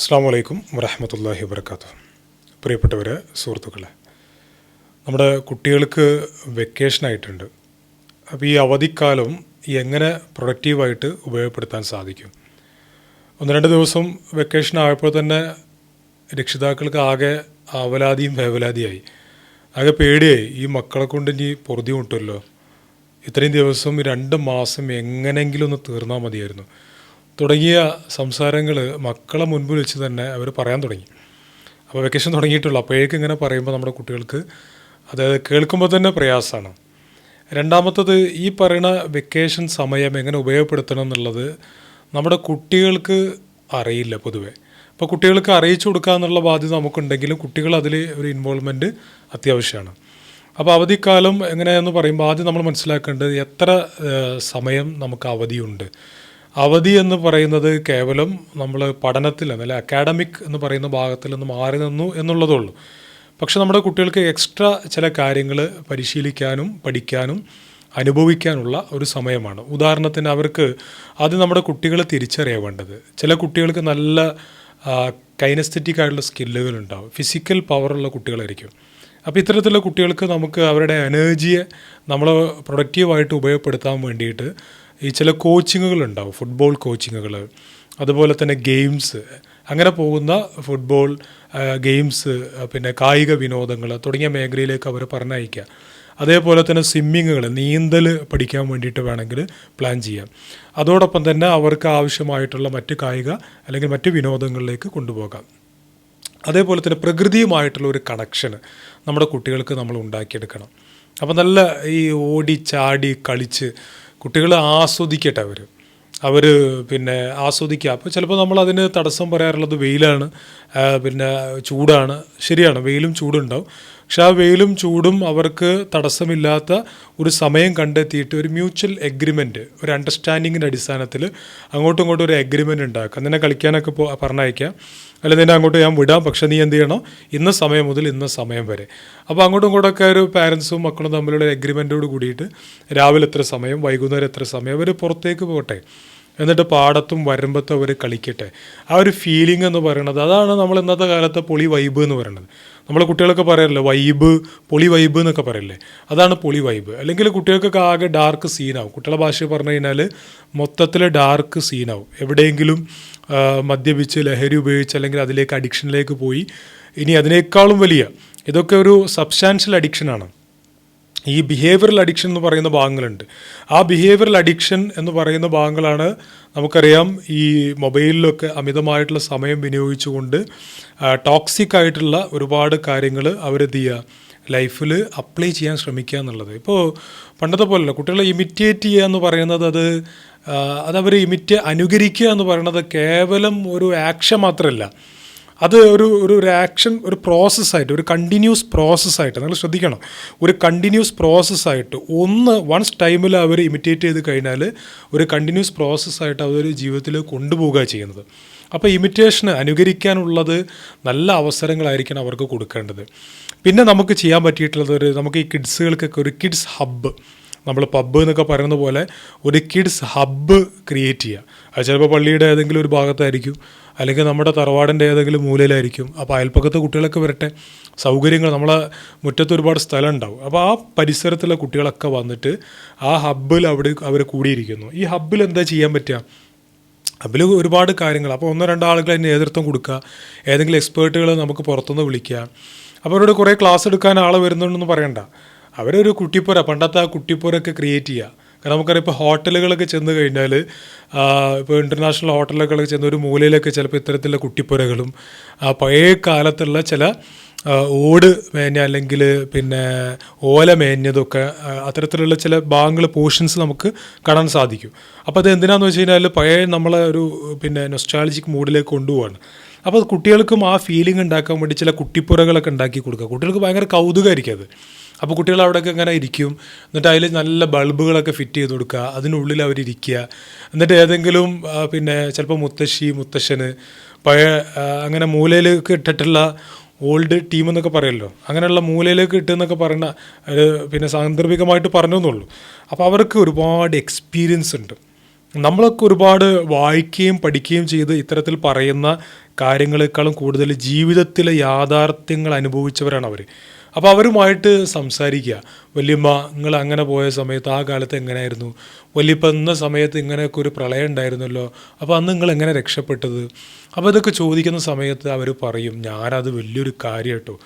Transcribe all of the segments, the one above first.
അസ്സാം വലൈക്കും വരഹമത്തല്ലാഹി വർക്കാത്തു പ്രിയപ്പെട്ടവരെ സുഹൃത്തുക്കളെ നമ്മുടെ കുട്ടികൾക്ക് വെക്കേഷനായിട്ടുണ്ട് അപ്പോൾ ഈ അവധിക്കാലം എങ്ങനെ പ്രൊഡക്റ്റീവായിട്ട് ഉപയോഗപ്പെടുത്താൻ സാധിക്കും? ഒന്ന് രണ്ട് ദിവസം വെക്കേഷൻ ആയപ്പോൾ തന്നെ രക്ഷിതാക്കൾക്ക് ആകെ അവലാതിയും വേവലാതിയായി. ആകെ പേടിയായി. ഈ മക്കളെ കൊണ്ട് ഇനി പൊറുതി മുട്ടുമല്ലോ? ഇത്രയും ദിവസം രണ്ട് മാസം എങ്ങനെയെങ്കിലും ഒന്ന് തീർന്നാൽ മതിയായിരുന്നു. തുടങ്ങിയ സംസാരങ്ങൾ മക്കളെ മുൻപിൽ വെച്ച് തന്നെ അവർ പറയാൻ തുടങ്ങി. അപ്പോൾ വെക്കേഷൻ തുടങ്ങിയിട്ടുള്ളൂ. അപ്പോഴേക്കും ഇങ്ങനെ പറയുമ്പോൾ നമ്മുടെ കുട്ടികൾക്ക് അതായത് കേൾക്കുമ്പോൾ തന്നെ പ്രയാസമാണ് രണ്ടാമത്തത് ഈ പറയുന്ന വെക്കേഷൻ സമയം എങ്ങനെ ഉപയോഗപ്പെടുത്തണം എന്നുള്ളത് നമ്മുടെ കുട്ടികൾക്ക് അറിയില്ല പൊതുവേ. അപ്പോൾ കുട്ടികൾക്ക് അറിയിച്ചു കൊടുക്കുക എന്നുള്ള ബാധ്യത നമുക്കുണ്ടെങ്കിലും കുട്ടികൾ അതിൽ ഒരു ഇൻവോൾവ്മെന്റ് അത്യാവശ്യമാണ്. അപ്പോൾ അവധിക്കാലം എങ്ങനെയാണെന്ന് പറയുമ്പോൾ ആദ്യം നമ്മൾ മനസ്സിലാക്കേണ്ടത് എത്ര സമയം നമുക്ക് അവധിയുണ്ട്. അവധി എന്ന് പറയുന്നത് കേവലം നമ്മൾ പഠനത്തിൽ അല്ലെ അക്കാഡമിക് എന്ന് പറയുന്ന ഭാഗത്തിൽ നിന്ന് മാറി നിന്നു എന്നുള്ളതുള്ളൂ പക്ഷെ നമ്മുടെ കുട്ടികൾക്ക് എക്സ്ട്രാ ചില കാര്യങ്ങൾ പരിശീലിക്കാനും പഠിക്കാനും അനുഭവിക്കാനുള്ള ഒരു സമയമാണ്. ഉദാഹരണത്തിന് അവർക്ക് അത് നമ്മുടെ കുട്ടികൾ തിരിച്ചറിയേണ്ടത്. ചില കുട്ടികൾക്ക് നല്ല കൈനസ്തെറ്റിക് ആയിട്ടുള്ള സ്കില്ലുകൾ ഉണ്ടാവും. ഫിസിക്കൽ പവറുള്ള കുട്ടികളായിരിക്കും. അപ്പോൾ ഇത്തരത്തിലുള്ള കുട്ടികൾക്ക് നമുക്ക് അവരുടെ എനർജിയെ നമ്മൾ പ്രൊഡക്റ്റീവായിട്ട് ഉപയോഗപ്പെടുത്താൻ വേണ്ടിയിട്ട് ഈ ചില കോച്ചിങ്ങുകൾ ഉണ്ടാവും ഫുട്ബോൾ കോച്ചിങ്ങുകൾ അതുപോലെ തന്നെ ഗെയിംസ്. അങ്ങനെ പോകുന്ന ഫുട്ബോൾ ഗെയിംസ് പിന്നെ കായിക വിനോദങ്ങൾ തുടങ്ങിയ മേഖലയിലേക്ക് അവരെ പറഞ്ഞയക്കുക. അതേപോലെ തന്നെ സ്വിമ്മിങ്ങുകൾ നീന്തൽ പഠിക്കാൻ വേണ്ടിയിട്ട് വേണമെങ്കിൽ പ്ലാൻ ചെയ്യാം. അതോടൊപ്പം തന്നെ അവർക്ക് ആവശ്യമായിട്ടുള്ള മറ്റ് കായിക അല്ലെങ്കിൽ മറ്റ് വിനോദങ്ങളിലേക്ക് കൊണ്ടുപോകാം. അതേപോലെ തന്നെ പ്രകൃതിയുമായിട്ടുള്ള ഒരു കണക്ഷൻ നമ്മുടെ കുട്ടികൾക്ക് നമ്മൾ ഉണ്ടാക്കിയെടുക്കണം. അപ്പോൾ നല്ല ഈ ഓടി ചാടി കളിച്ച് കുട്ടികൾ ആസ്വദിക്കട്ടെ അവർ അവർ പിന്നെ ആസ്വദിക്കുക. അപ്പോൾ ചിലപ്പോൾ നമ്മൾ അതിന് തടസ്സം പറയാറുള്ളത് വെയിലാണ്. പിന്നെ ചൂടാണ്. ശരിയാണ്. വെയിലും ചൂടുണ്ടാവും. പക്ഷെ ആ വെയിലും ചൂടും അവർക്ക് തടസ്സമില്ലാത്ത ഒരു സമയം കണ്ടെത്തിയിട്ട് ഒരു മ്യൂച്വൽ എഗ്രിമെന്റ് ഒരു അണ്ടർസ്റ്റാൻഡിങ്ങിന്റെ അടിസ്ഥാനത്തിൽ അങ്ങോട്ടും ഇങ്ങോട്ടും ഒരു എഗ്രിമെന്റ് ഉണ്ടാക്കുക. നിന്നെ കളിക്കാനൊക്കെ പോ പറഞ്ഞയക്കാം. അല്ലെങ്കിൽ നിന്നെ അങ്ങോട്ട് ഞാൻ വിടാം. പക്ഷെ നീ എന്ത് ചെയ്യണം? ഇന്ന സമയം മുതൽ ഇന്ന സമയം വരെ. അപ്പോൾ അങ്ങോട്ടും ഇങ്ങോട്ടൊക്കെ ഒരു പാരൻസും മക്കളും തമ്മിലുള്ള ഒരു എഗ്രിമെന്റോട് കൂടിയിട്ട് രാവിലെ എത്ര സമയം വൈകുന്നേരം എത്ര സമയം അവർ പുറത്തേക്ക് പോകട്ടെ. എന്നിട്ട് പാടത്തും വരമ്പത്തും അവർ കളിക്കട്ടെ. ആ ഒരു ഫീലിംഗ് എന്ന് പറയുന്നത് അതാണ് നമ്മൾ ഇന്നത്തെ കാലത്തെ പൊളി വൈബ് എന്ന് പറയുന്നത്. നമ്മളെ കുട്ടികളൊക്കെ പറയാറില്ലേ വൈബ് പൊളി വൈബ് എന്നൊക്കെ പറയില്ലേ അതാണ് പൊളി വൈബ് അല്ലെങ്കിൽ കുട്ടികൾക്കൊക്കെ ആകെ ഡാർക്ക് സീനാവും കുട്ടികളെ ഭാഷ പറഞ്ഞു കഴിഞ്ഞാൽ മൊത്തത്തിൽ ഡാർക്ക് സീനാവും എവിടെയെങ്കിലും മദ്യപിച്ച് ലഹരി ഉപയോഗിച്ച് അല്ലെങ്കിൽ അതിലേക്ക് അഡിക്ഷനിലേക്ക് പോയി ഇനി അതിനേക്കാളും വലിയ ഇതൊക്കെ ഒരു സബ്സ്റ്റാൻഷ്യൽ അഡിക്ഷനാണ് ഈ ബിഹേവിയറൽ അഡിക്ഷൻ എന്ന് പറയുന്ന ഭാഗങ്ങളുണ്ട്. ആ ബിഹേവിയറൽ അഡിക്ഷൻ എന്ന് പറയുന്ന ഭാഗങ്ങളാണ് നമുക്കറിയാം ഈ മൊബൈലിലൊക്കെ അമിതമായിട്ടുള്ള സമയം വിനിയോഗിച്ചുകൊണ്ട് ടോക്സിക് ആയിട്ടുള്ള ഒരുപാട് കാര്യങ്ങൾ അവരെന്ത് ചെയ്യുക ലൈഫിൽ അപ്ലൈ ചെയ്യാൻ ശ്രമിക്കുക എന്നുള്ളത്. ഇപ്പോൾ പണ്ടത്തെ പോലല്ല കുട്ടികളെ ഇമിറ്റേറ്റ് ചെയ്യുക എന്ന് പറയുന്നത് അത് അതവരെ ഇമിറ്റ് അനുകരിക്കുക എന്ന് പറയുന്നത് കേവലം ഒരു ആക്ഷൻ മാത്രമല്ല. അത് ഒരു ഒരു ആക്ഷൻ ഒരു പ്രോസസ്സായിട്ട് ഒരു കണ്ടിന്യൂസ് പ്രോസസ്സായിട്ട് നിങ്ങൾ ശ്രദ്ധിക്കണം. ഒരു കണ്ടിന്യൂസ് പ്രോസസ്സായിട്ട് ഒന്ന് വൺസ് ടൈമിൽ അവർ ഇമിറ്റേറ്റ് ചെയ്ത് കഴിഞ്ഞാൽ ഒരു കണ്ടിന്യൂസ് പ്രോസസ്സായിട്ട് അവർ ജീവിതത്തിൽ കൊണ്ടുപോവുക ചെയ്യുന്നത്. അപ്പോൾ ഇമിറ്റേഷന് അനുകരിക്കാനുള്ളത് നല്ല അവസരങ്ങളായിരിക്കണം അവർക്ക് കൊടുക്കേണ്ടത്. പിന്നെ നമുക്ക് ചെയ്യാൻ പറ്റിയിട്ടുള്ളത് ഒരു നമുക്ക് ഈ കിഡ്സുകൾക്കൊക്കെ ഒരു കിഡ്സ് ഹബ്ബ് നമ്മൾ പബ്ബ് എന്നൊക്കെ പറയുന്ന പോലെ ഒരു കിഡ്സ് ഹബ്ബ് ക്രിയേറ്റ് ചെയ്യുക. അത് ചിലപ്പോൾ പള്ളിയുടെ ഏതെങ്കിലും ഒരു ഭാഗത്തായിരിക്കും. അല്ലെങ്കിൽ നമ്മുടെ തറവാടിന്റെ ഏതെങ്കിലും മൂലയിലായിരിക്കും. അപ്പോൾ അയൽപ്പക്കത്ത് കുട്ടികളൊക്കെ വരട്ടെ. സൗകര്യങ്ങൾ നമ്മളെ മുറ്റത്ത് ഒരുപാട് സ്ഥലം ഉണ്ടാവും. അപ്പോൾ ആ പരിസരത്തുള്ള കുട്ടികളൊക്കെ വന്നിട്ട് ആ ഹബ്ബിൽ അവിടെ അവർ കൂടിയിരിക്കുന്നു. ഈ ഹബ്ബിൽ എന്താ ചെയ്യാൻ പറ്റുക? അതിൽ ഒരുപാട് കാര്യങ്ങൾ. അപ്പോൾ ഒന്നോ രണ്ടോ ആളുകൾ അതിന് നേതൃത്വം കൊടുക്കുക. ഏതെങ്കിലും എക്സ്പേർട്ടുകൾ നമുക്ക് പുറത്തുനിന്ന് വിളിക്കുക. അപ്പോൾ അവരോട് കുറേ ക്ലാസ് എടുക്കാൻ ആൾ വരുന്നുണ്ടെന്ന് പറയണ്ട. അവരൊരു കുട്ടിപ്പുര പണ്ടത്തെ ആ കുട്ടിപ്പുരൊക്കെ ക്രിയേറ്റ് ചെയ്യുക കാരണം നമുക്കറിയാം ഇപ്പോൾ ഹോട്ടലുകളൊക്കെ ചെന്ന് കഴിഞ്ഞാൽ ഇപ്പോൾ ഇന്റർനാഷണൽ ഹോട്ടലുകളൊക്കെ ചെന്ന് ഒരു മൂലയിലൊക്കെ ചിലപ്പോൾ ഇത്തരത്തിലുള്ള കുട്ടിപ്പുരകളും പഴയ കാലത്തുള്ള ചില ഓട് മേഞ്ഞ അല്ലെങ്കിൽ പിന്നെ ഓല മേഞ്ഞതൊക്കെ അത്തരത്തിലുള്ള ചില ഭാഗങ്ങൾ പോർഷൻസ് നമുക്ക് കാണാൻ സാധിക്കും. അപ്പോൾ അത് എന്തിനാന്ന് വെച്ച് കഴിഞ്ഞാൽ പഴയ നമ്മളെ ഒരു പിന്നെ നൊസ്റ്റാളജിക് മൂഡിലേക്ക് കൊണ്ടുപോവാണ്. അപ്പോൾ കുട്ടികൾക്കും ആ ഫീലിംഗ് ഉണ്ടാക്കാൻ വേണ്ടി ചില കുട്ടിപ്പുരകളൊക്കെ ഉണ്ടാക്കി കൊടുക്കുക. കുട്ടികൾക്ക് ഭയങ്കര കൗതുകമായിരിക്കും അത്. അപ്പോൾ കുട്ടികൾ അവിടെയൊക്കെ ഇങ്ങനെ ഇരിക്കും. എന്നിട്ട് അതിൽ നല്ല ബൾബുകളൊക്കെ ഫിറ്റ് ചെയ്ത് കൊടുക്കുക. അതിനുള്ളിൽ അവരിയ്ക്കുക എന്നിട്ട് ഏതെങ്കിലും പിന്നെ ചിലപ്പോൾ മുത്തശ്ശി മുത്തശ്ശന് പഴയ അങ്ങനെ മൂലയിലേക്ക് ഇട്ടിട്ടുള്ള ഓൾഡ് ടീം എന്നൊക്കെ പറയുമല്ലോ അങ്ങനെയുള്ള മൂലയിലേക്ക് ഇട്ടെന്നൊക്കെ പറയുന്ന പിന്നെ സാന്ദർഭികമായിട്ട് പറഞ്ഞു എന്നുള്ളൂ. അപ്പോൾ അവർക്ക് ഒരുപാട് എക്സ്പീരിയൻസ് ഉണ്ട്. നമ്മളൊക്കെ ഒരുപാട് വായിക്കുകയും പഠിക്കുകയും ചെയ്ത് ഇത്തരത്തിൽ പറയുന്ന കാര്യങ്ങളെക്കാളും കൂടുതൽ ജീവിതത്തിലെ യാഥാർത്ഥ്യങ്ങൾ അനുഭവിച്ചവരാണ് അവർ അപ്പോൾ അവരുമായിട്ട് സംസാരിക്കുക. വലിയമ്മ നിങ്ങൾ അങ്ങനെ പോയ സമയത്ത് ആ കാലത്ത് എങ്ങനെയായിരുന്നു? വല്യപ്പ എന്ന സമയത്ത് ഇങ്ങനെയൊക്കെ ഒരു പ്രളയം ഉണ്ടായിരുന്നല്ലോ. അപ്പോൾ അന്ന് നിങ്ങൾ എങ്ങനെ രക്ഷപ്പെട്ടത്? അപ്പോൾ ഇതൊക്കെ ചോദിക്കുന്ന സമയത്ത് അവർ പറയും ഞാനത് വലിയൊരു കാര്യം കേട്ടോ.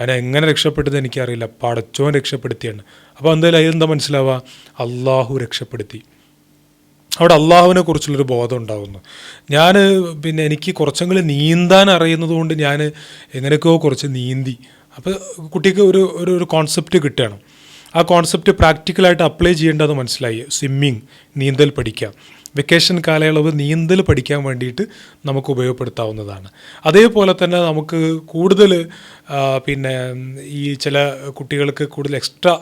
ഞാൻ എങ്ങനെ രക്ഷപ്പെട്ടത് എനിക്കറിയില്ല. പടച്ചോൻ രക്ഷപ്പെടുത്തിയാണ്. അപ്പോൾ എന്തായാലും അതിലെന്താ മനസ്സിലാവുക? അള്ളാഹു രക്ഷപ്പെടുത്തി. അവിടെ അള്ളാഹുവിനെ കുറിച്ചുള്ളൊരു ബോധം ഉണ്ടാകുന്നു ഞാൻ പിന്നെ എനിക്ക് കുറച്ചെങ്കിലും നീന്താൻ അറിയുന്നത് കൊണ്ട് ഞാൻ എങ്ങനെയൊക്കെയോ കുറച്ച് നീന്തി. അപ്പോൾ കുട്ടിക്ക് ഒരു ഒരു ഒരു കോൺസെപ്റ്റ് കിട്ടുകയാണ്. ആ കോൺസെപ്റ്റ് പ്രാക്ടിക്കലായിട്ട് അപ്ലൈ ചെയ്യേണ്ടത് മനസ്സിലായി. സ്വിമ്മിങ് നീന്തൽ പഠിക്കാം വെക്കേഷൻ കാലയളവ് നീന്തൽ പഠിക്കാൻ വേണ്ടിയിട്ട് നമുക്ക് ഉപയോഗപ്പെടുത്താവുന്നതാണ്. അതേപോലെ തന്നെ നമുക്ക് കൂടുതൽ പിന്നെ ഈ ചില കുട്ടികൾക്ക് കൂടുതൽ എക്സ്ട്രാ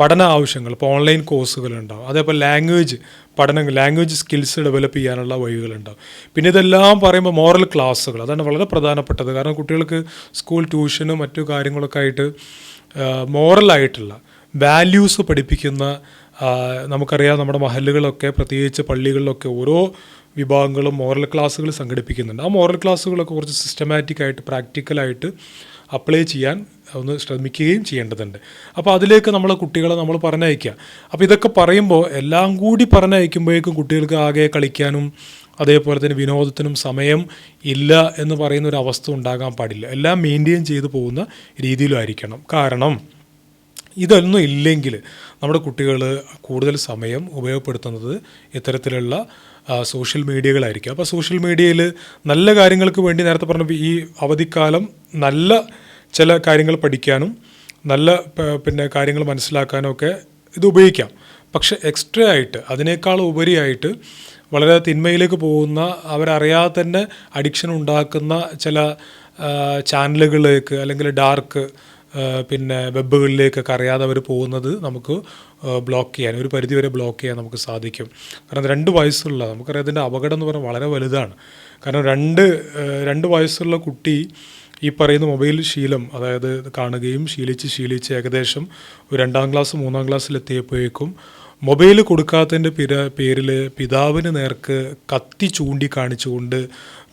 പഠന ആവശ്യങ്ങൾ ഇപ്പോൾ ഓൺലൈൻ കോഴ്സുകളുണ്ടാവും അതേപോലെ ലാംഗ്വേജ് പഠനങ്ങൾ ലാംഗ്വേജ് സ്കിൽസ് ഡെവലപ്പ് ചെയ്യാനുള്ള വഴികളുണ്ടാവും. പിന്നെ ഇതെല്ലാം പറയുമ്പോൾ മോറൽ ക്ലാസ്സുകൾ അതാണ് വളരെ പ്രധാനപ്പെട്ടത്. കാരണം കുട്ടികൾക്ക് സ്കൂൾ ട്യൂഷനും മറ്റു കാര്യങ്ങളൊക്കെ ആയിട്ട് മോറലായിട്ടുള്ള വാല്യൂസ് പഠിപ്പിക്കുന്ന നമുക്കറിയാം നമ്മുടെ മഹലുകളൊക്കെ പ്രത്യേകിച്ച് പള്ളികളിലൊക്കെ ഓരോ വിഭാഗങ്ങളും മോറൽ ക്ലാസ്സുകൾ സംഘടിപ്പിക്കുന്നുണ്ട്. ആ മോറൽ ക്ലാസ്സുകളൊക്കെ കുറച്ച് സിസ്റ്റമാറ്റിക്കായിട്ട് പ്രാക്ടിക്കലായിട്ട് അപ്ലൈ ചെയ്യാൻ ഒന്ന് ശ്രമിക്കുകയും ചെയ്യേണ്ടതുണ്ട്. അപ്പോൾ അതിലേക്ക് നമ്മൾ കുട്ടികളെ നമ്മൾ പറഞ്ഞയക്കുക. അപ്പോൾ ഇതൊക്കെ പറയുമ്പോൾ എല്ലാം കൂടി പറഞ്ഞയക്കുമ്പോഴേക്കും കുട്ടികൾക്ക് ആകെ കളിക്കാനും അതേപോലെ തന്നെ വിനോദത്തിനും സമയം ഇല്ല എന്ന് പറയുന്ന ഒരു അവസ്ഥ ഉണ്ടാകാൻ പാടില്ല. എല്ലാം മെയിന്റെയിൻ ചെയ്തു പോകുന്ന രീതിയിലായിരിക്കണം. കാരണം ഇതൊന്നും ഇല്ലെങ്കിൽ നമ്മുടെ കുട്ടികൾ കൂടുതൽ സമയം ഉപയോഗപ്പെടുത്തുന്നത് ഇത്തരത്തിലുള്ള സോഷ്യൽ മീഡിയകളായിരിക്കും അപ്പോൾ സോഷ്യൽ മീഡിയയിൽ നല്ല കാര്യങ്ങൾക്ക് വേണ്ടി നേരത്തെ പറഞ്ഞപ്പോൾ ഈ അവധിക്കാലം നല്ല ചില കാര്യങ്ങൾ പഠിക്കാനും നല്ല പിന്നെ കാര്യങ്ങൾ മനസ്സിലാക്കാനും ഒക്കെ ഇത് ഉപയോഗിക്കാം. പക്ഷെ എക്സ്ട്രാ ആയിട്ട് അതിനേക്കാൾ ഉപരിയായിട്ട് വളരെ തിന്മയിലേക്ക് പോകുന്ന അവരറിയാതെ തന്നെ അഡിക്ഷൻ ഉണ്ടാക്കുന്ന ചില ചാനലുകളിലേക്ക് അല്ലെങ്കിൽ ഡാർക്ക് പിന്നെ വെബുകളിലേക്കൊക്കെ അറിയാതെ അവർ പോകുന്നത് നമുക്ക് ബ്ലോക്ക് ചെയ്യാൻ ഒരു പരിധിവരെ ബ്ലോക്ക് ചെയ്യാൻ നമുക്ക് സാധിക്കും. കാരണം രണ്ട് വയസ്സുള്ള നമുക്കറിയാം അതിന്റെ അപകടം എന്ന് പറഞ്ഞാൽ വളരെ വലുതാണ്. കാരണം രണ്ട് രണ്ട് വയസ്സുള്ള കുട്ടി ഈ പറയുന്ന മൊബൈൽ ശീലം അതായത് കാണുകയും ശീലിച്ച് ശീലിച്ച് ഏകദേശം ഒരു രണ്ടാം ക്ലാസ് മൂന്നാം ക്ലാസ്സിലെത്തിയപ്പോഴേക്കും മൊബൈൽ കൊടുക്കാത്തതിന്റെ പിര പേരിൽ പിതാവിന് നേർക്ക് കത്തി ചൂണ്ടിക്കാണിച്ചുകൊണ്ട്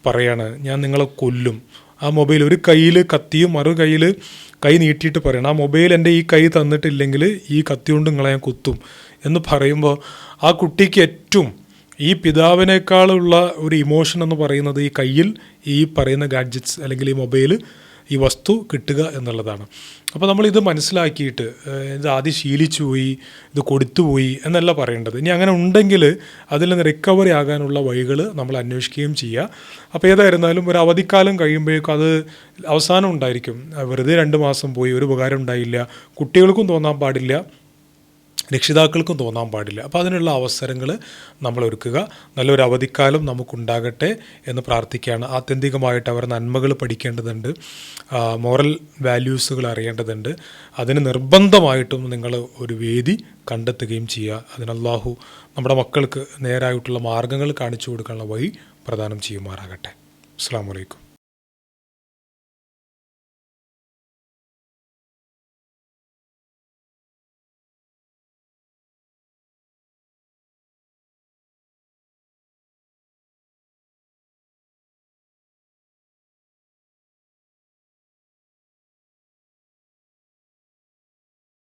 പറയാണ് ഞാൻ നിങ്ങളെ കൊല്ലും. ആ മൊബൈൽ ഒരു കയ്യിൽ കത്തിയും മറു കയ്യിൽ കൈ നീട്ടിയിട്ട് പറയണം ആ മൊബൈൽ എന്റെ ഈ കൈ തന്നിട്ടില്ലെങ്കിൽ ഈ കത്തി കൊണ്ട് നിങ്ങളെ ഞാൻ കുത്തും. എന്ന് പറയുമ്പോൾ ആ കുട്ടിക്ക് ഏറ്റവും ഈ പിതാവിനേക്കാളുള്ള ഒരു ഇമോഷൻ എന്ന് പറയുന്നത് ഈ കയ്യിൽ ഈ പറയുന്ന ഗാഡ്ജറ്റ്സ് അല്ലെങ്കിൽ ഈ മൊബൈൽ ഈ വസ്തു കിട്ടുക എന്നുള്ളതാണ്. അപ്പോൾ നമ്മൾ ഇത് മനസ്സിലാക്കിയിട്ട് ഇത് ആദ്യം ശീലിച്ചു പോയി ഇത് കൊടുത്തുപോയി എന്നല്ല പറയേണ്ടത്. ഇനി അങ്ങനെ ഉണ്ടെങ്കിൽ അതിൽ നിന്ന് റിക്കവറി ആകാനുള്ള വഴികൾ നമ്മൾ അന്വേഷിക്കുകയും ചെയ്യുക. അപ്പോൾ ഏതായിരുന്നാലും ഒരു അവധിക്കാലം കഴിയുമ്പോഴേക്കും അത് അവസാനം ഉണ്ടായിരിക്കും. വെറുതെ രണ്ട് മാസം പോയി ഒരു ഉപകാരം ഉണ്ടായില്ല കുട്ടികൾക്കും തോന്നാൻ പാടില്ല രക്ഷിതാക്കൾക്കും തോന്നാൻ പാടില്ല. അപ്പോൾ അതിനുള്ള അവസരങ്ങൾ നമ്മൾ ഒരുക്കുക നല്ലൊരു അവധിക്കാലം നമുക്കുണ്ടാകട്ടെ എന്ന് പ്രാർത്ഥിക്കുകയാണ്. ആത്യന്തികമായിട്ട് അവർ നന്മകൾ പഠിക്കേണ്ടതുണ്ട്. മോറൽ വാല്യൂസുകൾ അറിയേണ്ടതുണ്ട്. അതിന് നിർബന്ധമായിട്ടും നിങ്ങൾ ഒരു വേദി കണ്ടെത്തുകയും ചെയ്യുക. അതിനല്ലാഹു നമ്മുടെ മക്കൾക്ക് നേരായിട്ടുള്ള മാർഗങ്ങൾ കാണിച്ചു കൊടുക്കാനുള്ള വഴി പ്രദാനം ചെയ്യുമാറാകട്ടെ. അസ്സാം വലൈക്കും